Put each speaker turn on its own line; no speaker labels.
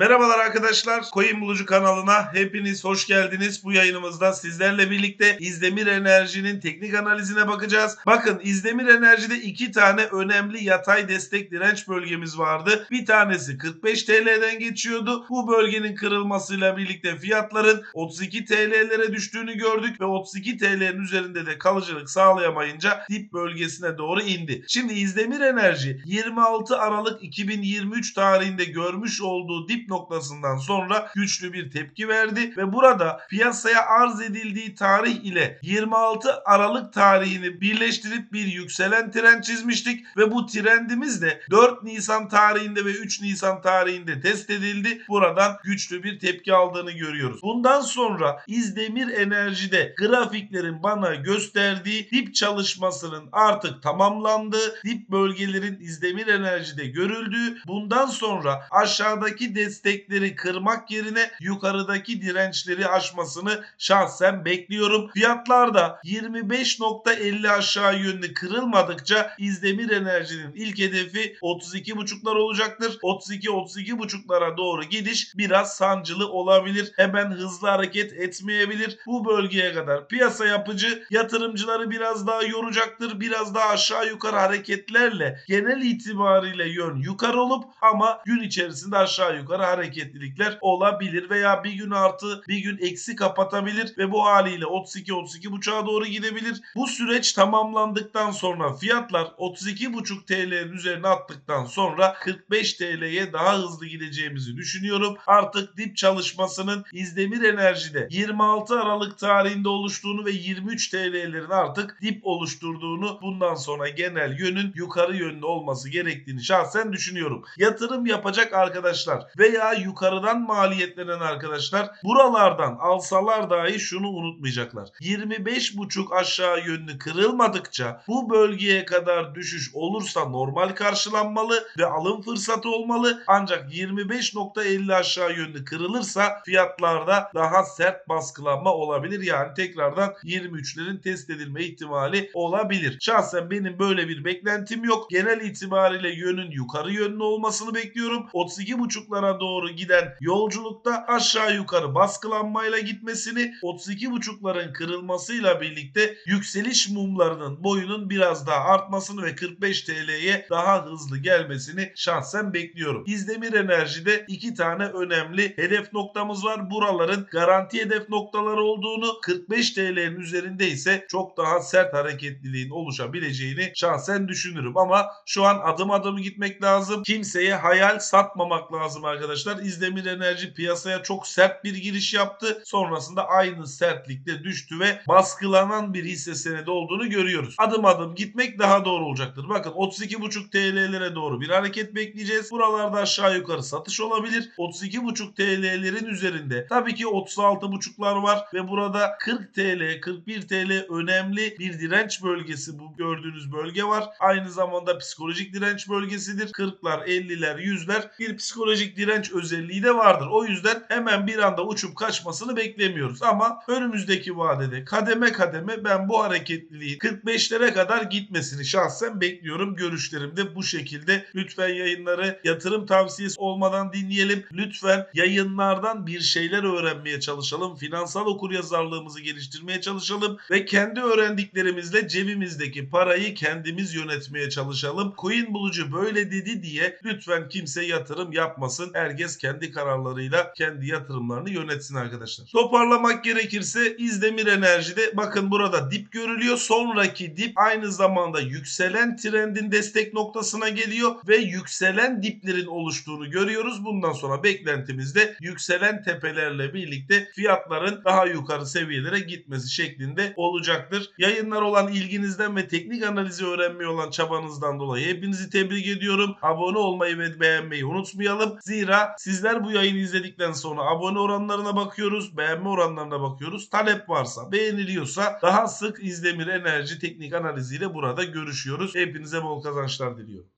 Merhabalar arkadaşlar. Coin Bulucu kanalına hepiniz hoş geldiniz. Bu yayınımızda sizlerle birlikte İzdemir Enerji'nin teknik analizine bakacağız. Bakın İzdemir Enerji'de iki tane önemli yatay destek direnç bölgemiz vardı. Bir tanesi 45 TL'den geçiyordu. Bu bölgenin kırılmasıyla birlikte fiyatların 32 TL'lere düştüğünü gördük ve 32 TL'nin üzerinde de kalıcılık sağlayamayınca dip bölgesine doğru indi. Şimdi İzdemir Enerji 26 Aralık 2023 tarihinde görmüş olduğu dip noktasından sonra güçlü bir tepki verdi ve burada piyasaya arz edildiği tarih ile 26 Aralık tarihini birleştirip bir yükselen trend çizmiştik ve bu trendimiz de 4 Nisan tarihinde ve 3 Nisan tarihinde test edildi. Buradan güçlü bir tepki aldığını görüyoruz. Bundan sonra İzdemir Enerji'de grafiklerin bana gösterdiği dip çalışmasının artık tamamlandığı, dip bölgelerin İzdemir Enerji'de görüldüğü, bundan sonra aşağıdaki destekleri kırmak yerine yukarıdaki dirençleri aşmasını şahsen bekliyorum. Fiyatlar da 25.50 aşağı yönlü kırılmadıkça İzdemir Enerji'nin ilk hedefi 32.5'lar olacaktır. 32-32.5'lara doğru gidiş biraz sancılı olabilir. Hemen hızlı hareket etmeyebilir. Bu bölgeye kadar piyasa yapıcı yatırımcıları biraz daha yoracaktır. Biraz daha aşağı yukarı hareketlerle genel itibariyle yön yukarı olup ama gün içerisinde aşağı yukarı hareketlilikler olabilir veya bir gün artı bir gün eksi kapatabilir ve bu haliyle 32-32.5'a doğru gidebilir. Bu süreç tamamlandıktan sonra fiyatlar 32.5 TL'nin üzerine attıktan sonra 45 TL'ye daha hızlı gideceğimizi düşünüyorum. Artık dip çalışmasının İzdemir Enerji'de 26 Aralık tarihinde oluştuğunu ve 23 TL'lerin artık dip oluşturduğunu bundan sonra genel yönün yukarı yönlü olması gerektiğini şahsen düşünüyorum. Yatırım yapacak arkadaşlar veya yukarıdan maliyetlenen arkadaşlar buralardan alsalar dahi şunu unutmayacaklar. 25.5 aşağı yönlü kırılmadıkça bu bölgeye kadar düşüş olursa normal karşılanmalı ve alım fırsatı olmalı. Ancak 25.50 aşağı yönlü kırılırsa fiyatlarda daha sert baskılanma olabilir. Yani tekrardan 23'lerin test edilme ihtimali olabilir. Şahsen benim böyle bir beklentim yok. Genel itibariyle yönün yukarı yönlü olmasını bekliyorum. 32.5'lara doğru giden yolculukta aşağı yukarı baskılanmayla gitmesini 32.5'ların kırılmasıyla birlikte yükseliş mumlarının boyunun biraz daha artmasını ve 45 TL'ye daha hızlı gelmesini şahsen bekliyorum. İzdemir Enerji'de iki tane önemli hedef noktamız var. Buraların garanti hedef noktaları olduğunu 45 TL'nin üzerinde ise çok daha sert hareketliliğin oluşabileceğini şahsen düşünürüm ama şu an adım adım gitmek lazım. Kimseye hayal satmamak lazım arkadaşlar. İzdemir Enerji piyasaya çok sert bir giriş yaptı. Sonrasında aynı sertlikte düştü ve baskılanan bir hisse senedi olduğunu görüyoruz. Adım adım gitmek daha doğru olacaktır. Bakın 32,5 TL'lere doğru bir hareket bekleyeceğiz. Buralarda aşağı yukarı satış olabilir. 32,5 TL'lerin üzerinde tabii ki 36,5'lar var ve burada 40 TL, 41 TL önemli bir direnç bölgesi bu gördüğünüz bölge var. Aynı zamanda psikolojik direnç bölgesidir. 40'lar, 50'ler, 100'ler bir psikolojik direnç özelliği de vardır. O yüzden hemen bir anda uçup kaçmasını beklemiyoruz. Ama önümüzdeki vadede kademe kademe ben bu hareketliliği 45'lere kadar gitmesini şahsen bekliyorum. Görüşlerim de bu şekilde. Lütfen yayınları yatırım tavsiyesi olmadan dinleyelim. Lütfen yayınlardan bir şeyler öğrenmeye çalışalım. Finansal okuryazarlığımızı geliştirmeye çalışalım ve kendi öğrendiklerimizle cebimizdeki parayı kendimiz yönetmeye çalışalım. Coin bulucu böyle dedi diye lütfen kimse yatırım yapmasın. Herkes kendi kararlarıyla kendi yatırımlarını yönetsin arkadaşlar. Toparlamak gerekirse İzdemir Enerji'de bakın burada dip görülüyor. Sonraki dip aynı zamanda yükselen trendin destek noktasına geliyor ve yükselen diplerin oluştuğunu görüyoruz. Bundan sonra beklentimiz de yükselen tepelerle birlikte fiyatların daha yukarı seviyelere gitmesi şeklinde olacaktır. Yayınlar olan ilginizden ve teknik analizi öğrenmeye olan çabanızdan dolayı hepinizi tebrik ediyorum. Abone olmayı ve beğenmeyi unutmayalım. Zira sizler bu yayını izledikten sonra abone oranlarına bakıyoruz, beğenme oranlarına bakıyoruz. Talep varsa, beğeniliyorsa daha sık İzdemir Enerji teknik analiziyle burada görüşüyoruz. Hepinize bol kazançlar diliyorum.